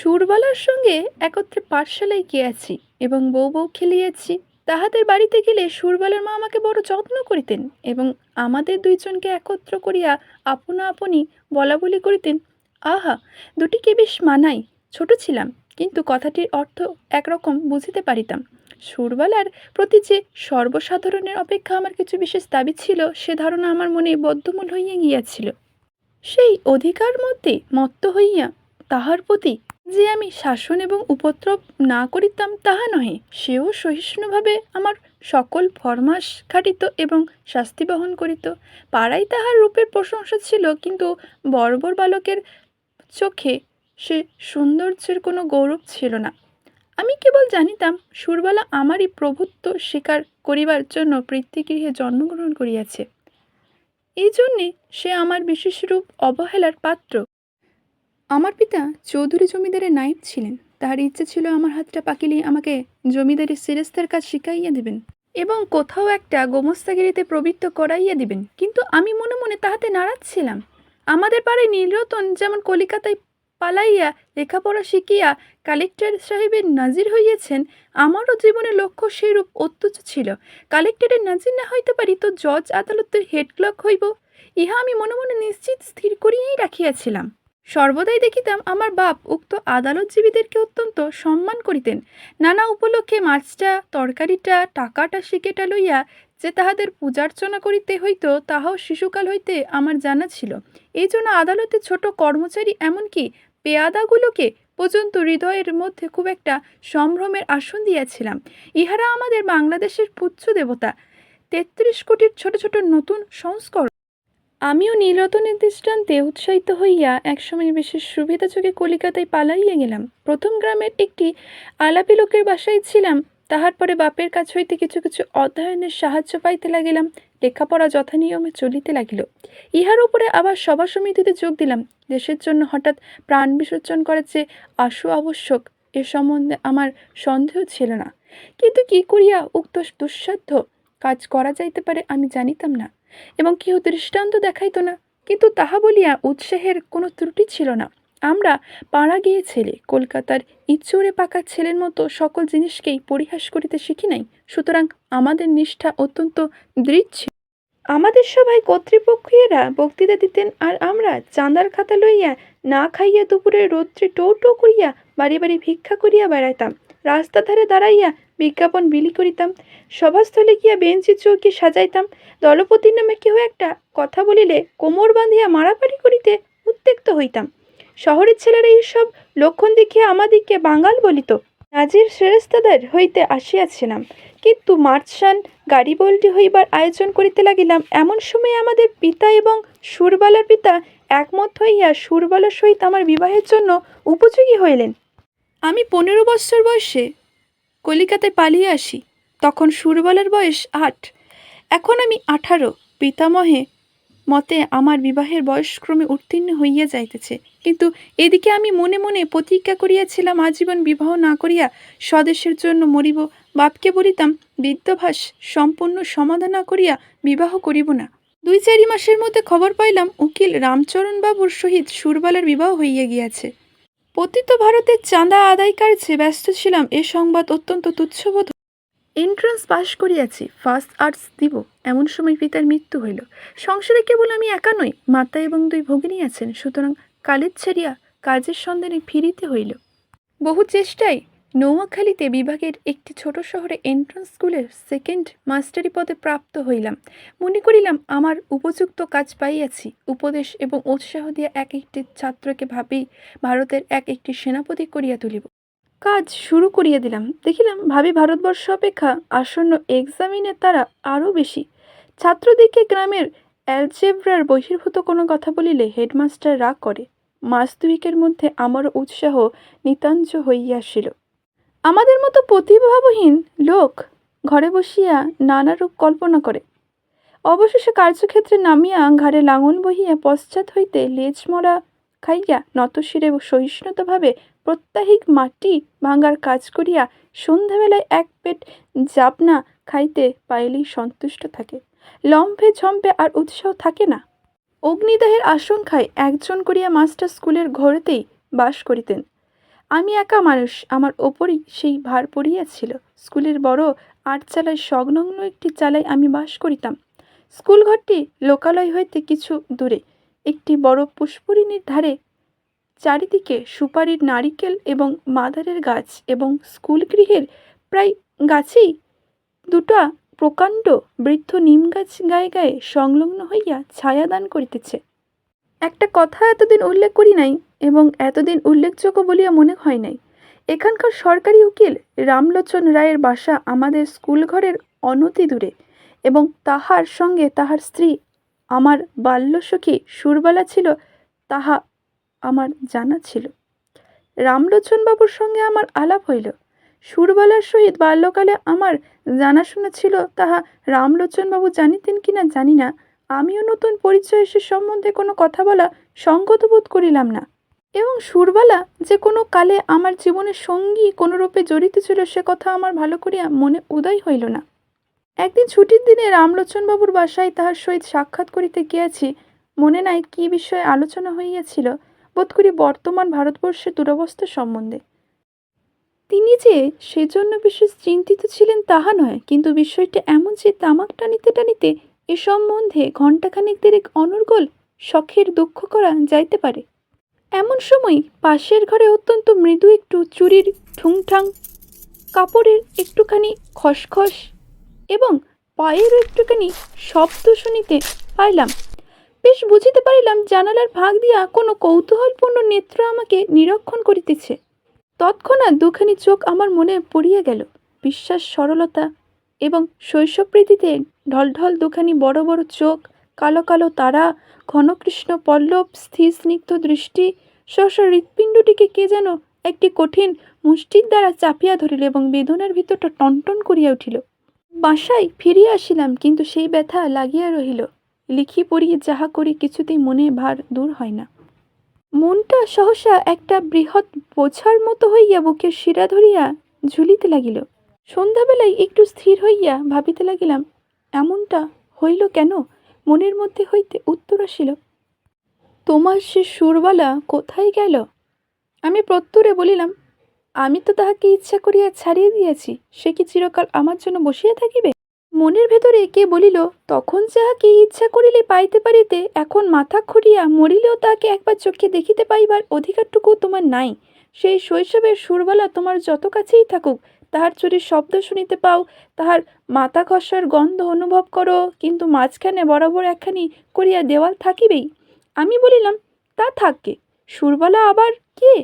সুরবালার সঙ্গে একত্রে পাঠশালায় গিয়াছি এবং বউ বউ খেলিয়াছি। তাহাদের বাড়িতে গেলে সুরবালার মা আমাকে বড় যত্ন করিতেন এবং আমাদের দুইজনকে একত্র করিয়া আপনা আপনি বলা বলি করিতেন, আহা দুটিকে বেশ মানাই, ছোট ছিলাম, কিন্তু কথাটির অর্থ একরকম বুঝিতে পারিতাম। সুরবালার প্রতি যে সর্বসাধারণের অপেক্ষা আমার কিছু বিশেষ দাবি ছিল, সে ধারণা আমার মনে বদ্ধমূল হইয়া গিয়াছিল। সেই অধিকার মধ্যে মত্ত হইয়া তাহার প্রতি যে আমি শাসন এবং উপদ্রব না করিতাম তাহা নহে, সেও সহিষ্ণুভাবে আমার সকল ফরমাস খাটিত এবং শাস্তি বহন করিত। পাড়ায় তাহার রূপের প্রশংসা ছিল, কিন্তু বর্বর বালকের চোখে সে সৌন্দর্যের কোনো গৌরব ছিল না। আমি কেবল জানিতাম, সুরবালা আমারই প্রভুত্ব স্বীকার করিবার জন্য পৃথিগৃহে জন্মগ্রহণ করিয়াছে। এই জন্যে সে আমার বিশেষরূপ অবহেলার পাত্র। আমার পিতা চৌধুরী জমিদারের নায়েব ছিলেন। তাহার ইচ্ছে ছিল আমার হাতটা পাকিলে আমাকে জমিদারি সিরেস্তার কাজ শিখাইয়া দিবেন এবং কোথাও একটা গোমস্তাগিরিতে প্রবৃত্ত করাইয়া দিবেন। কিন্তু আমি মনে মনে তাহাতে নারাজ ছিলাম। আমাদের পাড়ায় নীলরতন যেমন কলিকাতায় পালাইয়া লেখাপড়া শিখিয়া কালেক্টর সাহেবের নাজির হইয়াছেন, আমারও জীবনের লক্ষ্য সেইরূপ অত্যুচ্চ ছিল। কালেক্টরের নাজির না হইতে পারি তো জজ আদালতের হেড ক্লক হইব, ইহা আমি মনে মনে নিশ্চিত স্থির করিয়াই রাখিয়াছিলাম। সর্বদাই দেখিতাম আমার বাপ উক্ত আদালতজীবীদেরকে অত্যন্ত সম্মান করিতেন। নানা উপলক্ষে মাছটা, তরকারিটা, টাকাটা শিকেটা লইয়া যে তাহাদের পূজার্চনা করিতে হইত, তাহাও শিশুকাল হইতে আমার জানা ছিল। এই জন্য আদালতে ছোট কর্মচারী এমনকি পেয়াদাগুলোকে পর্যন্ত হৃদয়ের মধ্যে খুব একটা সম্ভ্রমের আসন দিয়াছিলাম। ইহারা আমাদের বাংলাদেশের পুচ্ছ দেবতা। তেত্রিশ কোটির ছোট ছোট নতুন সংস্করণ আমিও নীলরতনের দৃষ্টান্তে উৎসাহিত হইয়া একসময় বিশেষ সুবিধা চোখে কলিকাতায় পালাইয়া গেলাম। প্রথম গ্রামের একটি আলাপি লোকের বাসায় ছিলাম। তাহার পরে বাপের কাছ হইতে কিছু কিছু অধ্যয়নের সাহায্য পাইতে লাগিলাম। লেখাপড়া যথানিয়মে চলিতে লাগিল। ইহার উপরে আবার সভা সমিতিতে যোগ দিলাম। দেশের জন্য হঠাৎ প্রাণ বিসর্জন করার যে আশু আবশ্যক এ সম্বন্ধে আমার সন্দেহ ছিল না। কিন্তু কি করিয়া উক্ত দুঃসাধ্য কাজ করা যাইতে পারে আমি জানিতাম না, এবং কেহ দৃষ্টান্ত দেখাইত না। কিন্তু তাহা বলিয়া উৎসাহের কোনো ত্রুটি ছিল না। আমরা পাড়া গিয়ে ছেলে, কলকাতার ইচ্ছুরে পাকা ছেলের মতো সকল জিনিসকেই পরিহাস করিতে শিখি নাই। সুতরাং আমাদের নিষ্ঠা অত্যন্ত দৃঢ় ছিল। আমাদের সভায় কর্তৃপক্ষীয়রা বক্তৃতা দিতেন আর আমরা চাঁদার খাতা লইয়া না খাইয়া দুপুরে রৌদ্রে টো টো করিয়া বাড়ি বাড়ি ভিক্ষা করিয়া বেড়াইতাম। রাস্তা ধারে দাঁড়াইয়া বিজ্ঞাপন বিলি করিতাম। সভাস্থলে গিয়া বেঞ্চি চৌকি সাজাইতাম। দলপতির নামে কেহ একটা কথা বলিলে কোমর বাঁধিয়া মারামারি করিতে উত্তেক্ত হইতাম। শহরের ছেলেরা এইসব লক্ষণ দেখিয়া আমাদিগকে বাঙাল বলিত। নাজির শ্রেষ্ঠদের হইতে আসিয়াছিলাম। কিন্তু মার্চান গাড়ি বলটি হইবার আয়োজন করিতে লাগিলাম। এমন সময় আমাদের পিতা এবং সুরবালার পিতা একমত হইয়া সুরবালার সহিত আমার বিবাহের জন্য উপযোগী হইলেন। আমি পনেরো বৎসর বয়সে কলিকাতায় পালিয়ে আসি। তখন সুরবালার বয়স আট। এখন আমি আঠারো। পিতামহে মতে আমার বিবাহের বয়সক্রমে উত্তীর্ণ হইয়া যাইতেছে। কিন্তু এদিকে আমি মনে মনে প্রতিজ্ঞা করিয়াছিলাম, আজীবন বিবাহ না করিয়া স্বদেশের জন্য মরিব। বাপকে বলিতাম, বিদ্যাভাস, সম্পূর্ণ সমাধান না করিয়া বিবাহ করিব না। দুই চারি মাসের মধ্যে খবর পাইলাম, উকিল রামচরণ বাবুর সহিত সুরবালার বিবাহ হইয়া গিয়াছে। পতিত ভারতের চাঁদা আদায় কার্যে ব্যস্ত ছিলাম। এ সংবাদ অত্যন্ত তুচ্ছবোধ। এন্ট্রান্স পাশ করিয়াছি। ফার্স্ট আর্টস দিব। এমন সময় পিতার মৃত্যু হইল। সংসারে কেবল আমি একা নই মাতা এবং দুই ভগিনী আছেন। সুতরাং কালের ছাড়িয়া কাজের সন্ধানে ফিরিতে হইল। বহু চেষ্টায় নৌয়াখালীতে বিভাগের একটি ছোট শহরে এন্ট্রান্স স্কুলের সেকেন্ড মাস্টারি পদে প্রাপ্ত হইলাম। মনে করিলাম, আমার উপযুক্ত কাজ পাইয়াছি। উপদেশ এবং উৎসাহ দিয়া এক একটি ছাত্রকে ভাবেই ভারতের এক একটি সেনাপতি করিয়া তুলিব। কাজ শুরু করিয়া দিলাম। দেখিলাম, ভাবি ভারতবর্ষ অপেক্ষা আসন্ন এক্সামিনের তারা আরও বেশি। ছাত্রদিকে গ্রামের অ্যালজেব্রার বহির্ভূত কোনো কথা বলিলে হেডমাস্টার রাগ করে। মাস দুইকের মধ্যে আমারও উৎসাহ নিতাঞ্জ হইয়াছিল। আমাদের মতো প্রতিভাবহীন লোক ঘরে বসিয়া নানারূপ কল্পনা করে। অবশেষে কার্যক্ষেত্রে নামিয়া ঘাড়ে লাঙল বহিয়া পশ্চাৎ হইতে লেজ মরা খাইয়া নতশিরে সহিষ্ণুতভাবে প্রত্যাহিক মাটি ভাঙার কাজ করিয়া সন্ধ্যাবেলায় এক পেট জাপনা খাইতে পাইলেই সন্তুষ্ট থাকে। লম্ফে ঝম্পে আর উৎসাহ থাকে না। অগ্নিদাহের আশঙ্কায় একজন করিয়া মাস্টার স্কুলের ঘরেতেই বাস করিতেন। আমি একা মানুষ, আমার ওপরই সেই ভার পড়িয়াছিল। স্কুলের বড় আটচালায় সংলগ্ন একটি চালায় আমি বাস করিতাম। স্কুল ঘরটি লোকালয় হইতে কিছু দূরে। একটি বড় পুষ্পরিণীর ধারে চারিদিকে সুপারির নারিকেল এবং মাদারের গাছ এবং স্কুল গৃহের প্রায় গাছেই দুটা প্রকাণ্ড বৃদ্ধ নিম গাছ গায়ে গায়ে সংলগ্ন হইয়া ছায়াদান করিতেছে। একটা কথা এতদিন উল্লেখ করি নাই এবং এতদিন উল্লেখযোগ্য বলিয়া মনে হয় নাই। এখানকার সরকারি উকিল রামলোচন রায়ের বাসা আমাদের স্কুল ঘরের অনতি দূরে এবং তাহার সঙ্গে তাহার স্ত্রী, আমার বাল্যসখী সুরবালা ছিল, তাহা আমার জানা ছিল। রামলোচনবাবুর সঙ্গে আমার আলাপ হইল। সুরবালার সহিত বাল্যকালে আমার জানাশোনা ছিল, তাহা রামলোচনবাবু জানিতেন কিনা জানি না আমিও নতুন পরিচয় সে সম্বন্ধে কোনো কথা বলা সঙ্গত বোধ করিলাম না। এবং সুরবালা যে কোনো কালে আমার জীবনের সঙ্গী কোনোরূপে জড়িত ছিল সে কথা আমার ভালো করিয়া মনে উদয় হইল না। একদিন ছুটির দিনে রামলোচনবাবুর বাসায় তাহার সহিত সাক্ষাৎ করিতে গিয়াছি, মনে নাই কী বিষয়ে আলোচনা হইয়াছিল, বোধ করি বর্তমান ভারতবর্ষের দুরবস্থা সম্বন্ধে। তিনি যে সেজন্য বিশেষ চিন্তিত ছিলেন তাহা নয়, কিন্তু বিষয়টা এমন যে তামাক টানিতে টানিতে এ সম্বন্ধে ঘণ্টাখানেক দেরেক অনর্গল শখের দুঃখ করা যাইতে পারে। এমন সময় পাশের ঘরে অত্যন্ত মৃদু একটু চুরির ঠুংঠাং কাপড়ের একটুখানি খসখস এবং পায়েরও একটুখানি শব্দ শুনিতে পাইলাম। বেশ বুঝিতে পারিলাম জানালার ভাগ দিয়া কোনো কৌতূহলপূর্ণ নেত্র আমাকে নিরীক্ষণ করিতেছে। তৎক্ষণাৎ দুখানি চোখ আমার মনে পড়িয়া গেল। বিশ্বাস, সরলতা এবং শৈশবপ্রীতিতে ঢলঢল দুখানি বড় বড় চোখ, কালো কালো তারা ঘনকৃষ্ণ পল্লব, স্থির স্নিগ্ধ দৃষ্টি সহসা হৃৎপিণ্ডটিকে কে যেন একটি কঠিন মুষ্টির দ্বারা চাপিয়া ধরিল এবং বেদনার ভিতরটা টনটন করিয়া উঠিল। বাসায় ফিরিয়া আসিলাম, কিন্তু সেই ব্যথা লাগিয়া রহিল। লিখি পড়িয়ে যাহা করি কিছুতেই মনে ভার দূর হয় না। মনটা সহসা একটা বৃহৎ বোঝার মতো হইয়া বুকের শিরা ধরিয়া ঝুলিতে লাগিল। সন্ধ্যাবেলায় একটু স্থির হইয়া ভাবিতে লাগিলাম, এমনটা হইল কেন? মনের মধ্যে হইতে উত্তর আসিল, তোমার সে সুরবালা কোথায় গেল? আমি প্রত্যুরে বলিলাম, আমি তো তাহাকে ইচ্ছা করিয়া ছাড়িয়ে দিয়েছি, সে কি চিরকাল আমার জন্য বসিয়া থাকিবে? মনের ভেতরে কে বলিল, তখন যাহাকে ইচ্ছা করিলে পাইতে পারিতে, এখন মাথা খুঁড়িয়া মরিলেও তাহাকে একবার চোখে দেখিতে পাইবার অধিকারটুকু তোমার নাই। সেই শৈশবের সুরবালা তোমার যত কাছেই থাকুক তাহার চুরির শব্দ শুনিতে পাও, তাহার মাথা খসার গন্ধ অনুভব করো, কিন্তু মাঝখানে বরাবর একখানি করিয়া দেওয়াল থাকিবেই। আমি বলিলাম, তা থাকবে সুরবালা আবার কে?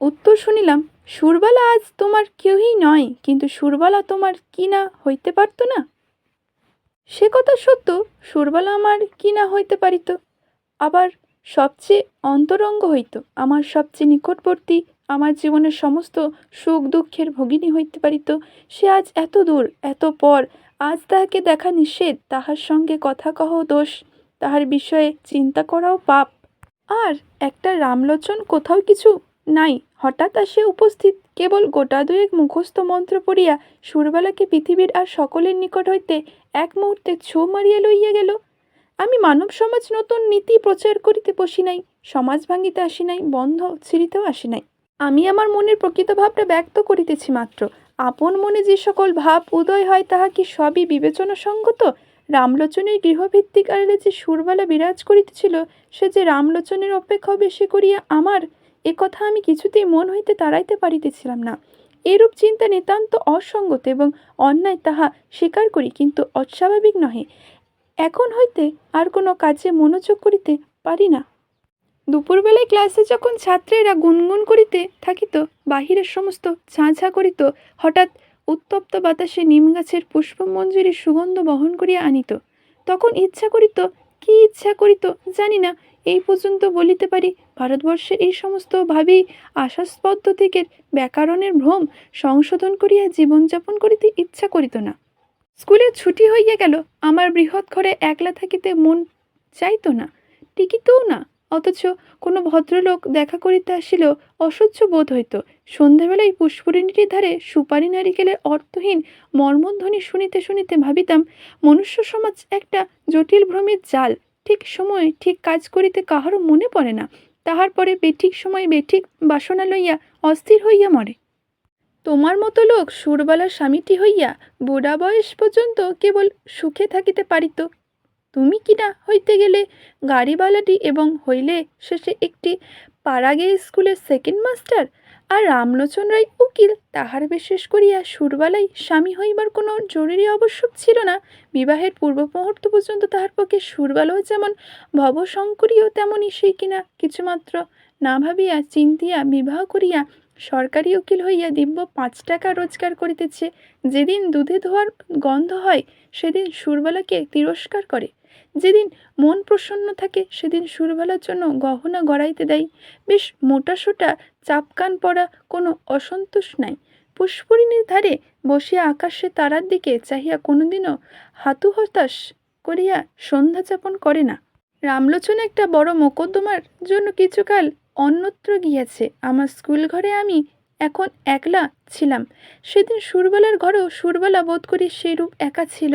উত্তর শুনিলাম, সুরবালা আজ তোমার কেউই নয়, কিন্তু সুরবালা তোমার কি না হইতে পারত না? সে কথা সত্য, সুরবালা আমার কি না হইতে পারিত। আবার সবচেয়ে অন্তরঙ্গ হইত, আমার সবচেয়ে নিকটবর্তী আমার জীবনের সমস্ত সুখ দুঃখের ভগিনী হইতে পারিত, সে আজ এত দূর, এত পর, আজ তাহাকে দেখা নিষেধ, তাহার সঙ্গে কথা কহ দোষ, তাহার বিষয়ে চিন্তা করাও পাপ। আর একটা রামলোচন কোথাও কিছু নাই, হঠাৎ আসিয়া উপস্থিত কেবল গোটা দুয়েক মুখস্থ মন্ত্র পড়িয়া সুরবালাকে পৃথিবীর আর সকলের নিকট হইতে এক মুহূর্তে ছো মারিয়া লইয়া গেল। আমি মানব সমাজ নতুন নীতি প্রচার করিতে বসি নাই, সমাজ ভাঙিতে আসি নাই, বন্ধ ছিঁড়িতেও আসি নাই। আমি আমার মনের প্রকৃত ভাবটা ব্যক্ত করিতেছি মাত্র। আপন মনে যে সকল ভাব উদয় হয়, তাহা কি সবই বিবেচনা সঙ্গত রামলোচনের গৃহভিত্তিক আড়ালে যে সুরবালা বিরাজ করিতেছিল, সে যে রামলোচনের অপেক্ষা বেশি করিয়া আমার, এ কথা আমি কিছুতেই মন হইতে তাড়াইতে পারিতেছিলাম না। এরূপ চিন্তা নিতান্ত অসঙ্গত এবং অন্যায় তাহা স্বীকার করি, কিন্তু অস্বাভাবিক নহে। এখন হইতে আর কোনো কাজে মনোযোগ করিতে পারি না। দুপুরবেলায় ক্লাসে যখন ছাত্রেরা গুনগুন করিতে থাকিত, বাহিরের সমস্ত ঝাঁ ঝাঁ করিত, হঠাৎ উত্তপ্ত বাতাসে নিম গাছের পুষ্পমঞ্জুরির সুগন্ধ বহন করিয়া আনিত। তখন ইচ্ছা করিত, কি ইচ্ছা করিত জানি না, এই পর্যন্ত বলিতে পারি, ভারতবর্ষের এই সমস্ত ভাবি আশাস্পদ থেকে ব্যাকরণের ভ্রম সংশোধন করিয়া জীবনযাপন করিতে ইচ্ছা করিত না। স্কুলে ছুটি হইয়া গেল, আমার বৃহৎ ঘরে একলা থাকিতে মন চাইতো না, টিকিতও না। অথচ কোনো ভদ্রলোক দেখা করিতে আসিলেও অসহ্য বোধ হইত। সন্ধ্যাবেলায় পুষ্পরিণীটির ধারে সুপারি নারিকেলের অর্থহীন মর্মধ্বনি শুনিতে শুনিতে ভাবিতাম, মনুষ্য সমাজ একটা জটিল ভ্রমের জাল। ঠিক সময়ে ঠিক কাজ করিতে কাহারও মনে পড়ে না। তাহার পরে বেঠিক সময়ে বেঠিক বাসনা লইয়া অস্থির হইয়া মরে। তোমার মতো লোক সুরবালার স্বামীটি হইয়া বুড়া বয়স পর্যন্ত কেবল সুখে থাকিতে পারিত। তুমি কিনা হইতে গেলে গাড়িওয়ালাটি এবং হইলে শেষে একটি পাড়াগে স্কুলের সেকেন্ড মাস্টার আর রামলোচন রায় উকিল, তাহার বিশেষ করিয়া সুরবালাই স্বামী হইবার কোনো জরুরি আবশ্যক ছিল না। বিবাহের পূর্ব মুহূর্ত পর্যন্ত তাহার পক্ষে সুরবালাও যেমন ভবশঙ্করীও তেমনই সেই কিনা কিছুমাত্র না ভাবিয়া, চিন্তিয়া, বিবাহ করিয়া সরকারি উকিল হইয়া দিব্য পাঁচ টাকা রোজগার করিতেছে। যেদিন দুধে ধোয়ার গন্ধ হয়, সেদিন সুরবালাকে তিরস্কার করে। যেদিন মন প্রসন্ন থাকে, সেদিন সুরবালার জন্য গহনা গড়াইতে দেয়। বেশ মোটাসোটা, চাপকান পরা কোনো অসন্তোষ নাই। পুষ্পরিণীর ধারে বসিয়া আকাশে তারার দিকে চাহিয়া কোনোদিনও হাতু হতাশ করিয়া সন্ধ্যা যাপন করে না। রামলোচন একটা বড় মোকদ্দমার জন্য কিছুকাল অন্যত্র গিয়াছে। আমার স্কুল ঘরে আমি এখন একলা ছিলাম। সেদিন সুরবালার ঘরেও সুরবালা বোধ করি সেইরূপ একা ছিল।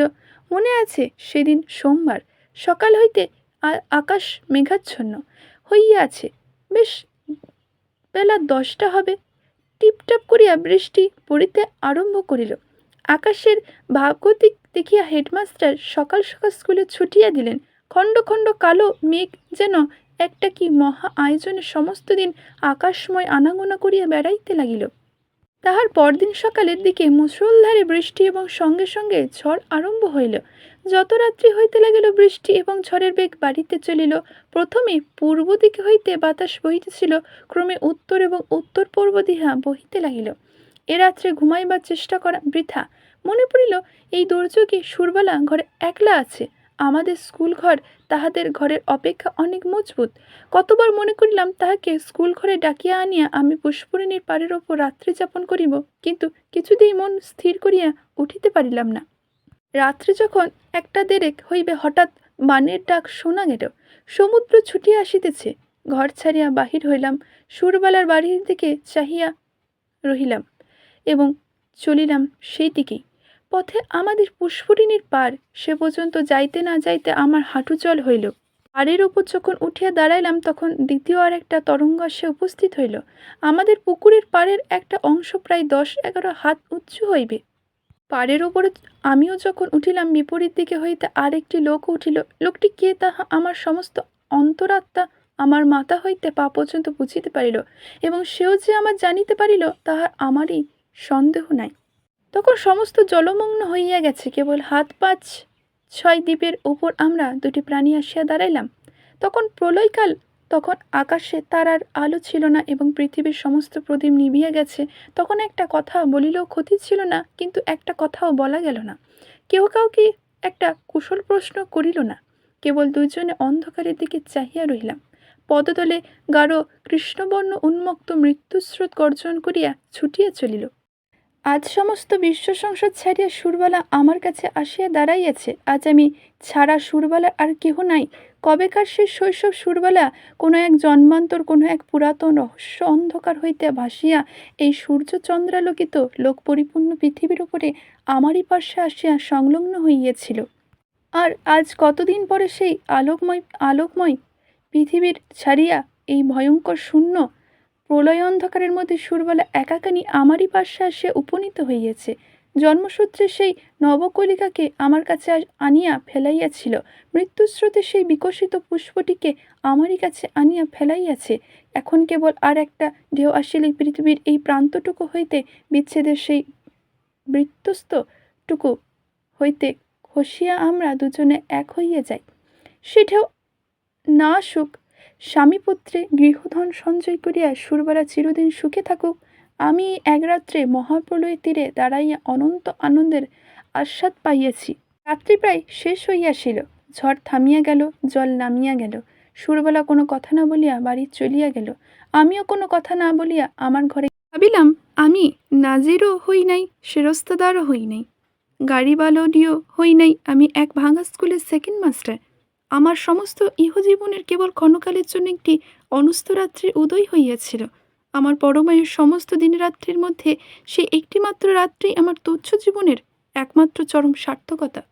মনে আছে সেদিন সোমবার। সকাল হইতে আকাশ মেঘাচ্ছন্ন হইয়া আছে। বেশ বেলা দশটা হবে। টিপটাপ করিয়া বৃষ্টি পড়িতে আরম্ভ করিল। আকাশের ভাবগতিক দেখিয়া হেডমাস্টার সকাল সকাল স্কুলে ছুটিয়া দিলেন। খণ্ড খণ্ড কালো মেঘ যেন একটা কি মহা আয়োজনে সমস্ত দিন আকাশময় আনাগোনা করিয়া বেড়াইতে লাগিল। তাহার পরদিন সকালের দিকে মুষলধারে বৃষ্টি এবং সঙ্গে সঙ্গে ঝড় আরম্ভ হইল। যত রাত্রি হইতে লাগিল, বৃষ্টি এবং ঝড়ের বেগ বাড়িতে চলিল। প্রথমে পূর্ব দিকে হইতে বাতাস বহিতেছিল, ক্রমে উত্তর এবং উত্তর পূর্ব দিহা বহিতে লাগিল। এ রাত্রে ঘুমাইবার চেষ্টা করা বৃথা। মনে পড়িল, এই দুর্যোগে সুরবালা ঘরে একলা আছে। আমাদের স্কুল ঘর তাহাদের ঘরের অপেক্ষা অনেক মজবুত। কতবার মনে করিলাম তাহাকে স্কুল ঘরে ডাকিয়া আনিয়া আমি পুষ্পরিণীর পাড়ের ওপর রাত্রি যাপন করিব, কিন্তু কিছুতেই মন স্থির করিয়া উঠিতে পারিলাম না। রাত্রে যখন একটা দেরেক হইবে হঠাৎ বানের ডাক শোনা গেল, সমুদ্র ছুটিয়া আসিতেছে। ঘর ছাড়িয়া বাহির হইলাম, সুরবালার বাড়ির দিকে চাহিয়া রহিলাম এবং চলিলাম সেই দিকেই। পথে আমাদের পুষ্পরিণীর পার, সে পর্যন্ত যাইতে না যাইতে আমার হাঁটু জল হইল। পাড়ের ওপর যখন উঠিয়া দাঁড়াইলাম তখন দ্বিতীয় আর একটা তরঙ্গ সে উপস্থিত হইল। আমাদের পুকুরের পাড়ের একটা অংশ প্রায় দশ এগারো হাত উঁচু হইবে। পাড়ের ওপরে আমিও যখন উঠিলাম, বিপরীত দিকে হইতে আরেকটি লোক উঠিল। লোকটি কে তাহা আমার সমস্ত অন্তরাত্মা আমার মাথা হইতে পা পর্যন্ত বুঝিতে পারিল এবং সেও যে আমার জানিতে পারিল, তাহার আমারই সন্দেহ নাই। তখন সমস্ত জলমগ্ন হইয়া গেছে। কেবল হাত পাঁচ ছয় দ্বীপের ওপর আমরা দুটি প্রাণী আসিয়া দাঁড়াইলাম। তখন প্রলয়কাল, তখন আকাশে তারার আলো ছিল না এবং পৃথিবীর সমস্ত প্রদীপ নিভিয়া গেছে। তখন একটা কথা বলিলেও ক্ষতি ছিল না, কিন্তু একটা কথাও বলা গেল না। কেউ কাউকে একটা কুশল প্রশ্ন করিল না। কেবল দুইজনে অন্ধকারের দিকে চাহিয়া রহিলাম। পদতলে গাঢ় কৃষ্ণবর্ণ উন্মুক্ত মৃত্যুস্রোত গর্জন করিয়া ছুটিয়া চলিল। আজ সমস্ত বিশ্ব সংসার ছাড়িয়া সুরবালা আমার কাছে আসিয়া দাঁড়াইয়াছে। আজ আমি ছাড়া সুরবালা আর কেহ নাই। কবেকার সে শৈশব সুরবালা, কোনো এক জন্মান্তর, কোনো এক পুরাতন রহস্য অন্ধকার হইতে ভাসিয়া এই সূর্য চন্দ্রালোকিত লোক পরিপূর্ণ পৃথিবীর উপরে আমারই পার্শ্বে আসিয়া সংলগ্ন হইয়াছিল। আর আজ কতদিন পরে সেই আলোকময় আলোকময় পৃথিবীর ছাড়িয়া এই ভয়ঙ্কর শূন্য প্রলয় অন্ধকারের মধ্যে সুরবালা একাকানি আমারই পার্শ্বে আসিয়া উপনীত হইয়াছে। জন্মসূত্রে সেই নবকলিকাকে আমার কাছে আনিয়া ফেলাইয়াছিল। মৃত্যুস্রোতে সেই বিকশিত পুষ্পটিকে আমারই কাছে আনিয়া ফেলাইয়াছে। এখন কেবল আর একটা ঢেউ আসিলেই পৃথিবীর এই প্রান্তটুকু হইতে, বিচ্ছেদের সেই বৃত্তস্তটুকু হইতে খসিয়া আমরা দুজনে এক হইয়া যাই। সে ঢেউ না আসুক স্বামীপুত্রে গৃহধন সঞ্চয় করিয়া সুরবালা চিরদিন সুখে থাকুক, আমি এক রাত্রে মহাপ্রলয়ের তীরে দাঁড়াইয়া অনন্ত আনন্দের আস্বাদ পাইয়াছি। রাত্রি প্রায় শেষ হইয়াছিল, ঝড় থামিয়া গেল, জল নামিয়া গেল, সুরবালা কোনো কথা না বলিয়া বাড়ি চলিয়া গেল। আমিও কোনো কথা না বলিয়া আমার ঘরে ভাবিলাম, আমি নাজিরও হই নাই সেরস্তাদারও হই নাই গাড়িওয়ালাডিও হই নাই, আমি এক ভাঙা স্কুলের সেকেন্ড মাস্টার আমার সমস্ত ইহজীবনের কেবল ক্ষণকালের জন্য একটি অনুস্থ রাত্রির উদয় হইয়াছিল। আমার পরমায়ের সমস্ত দিনরাত্রির মধ্যে সে একটিমাত্র রাত্রি আমার তুচ্ছ জীবনের একমাত্র চরম সার্থকতা।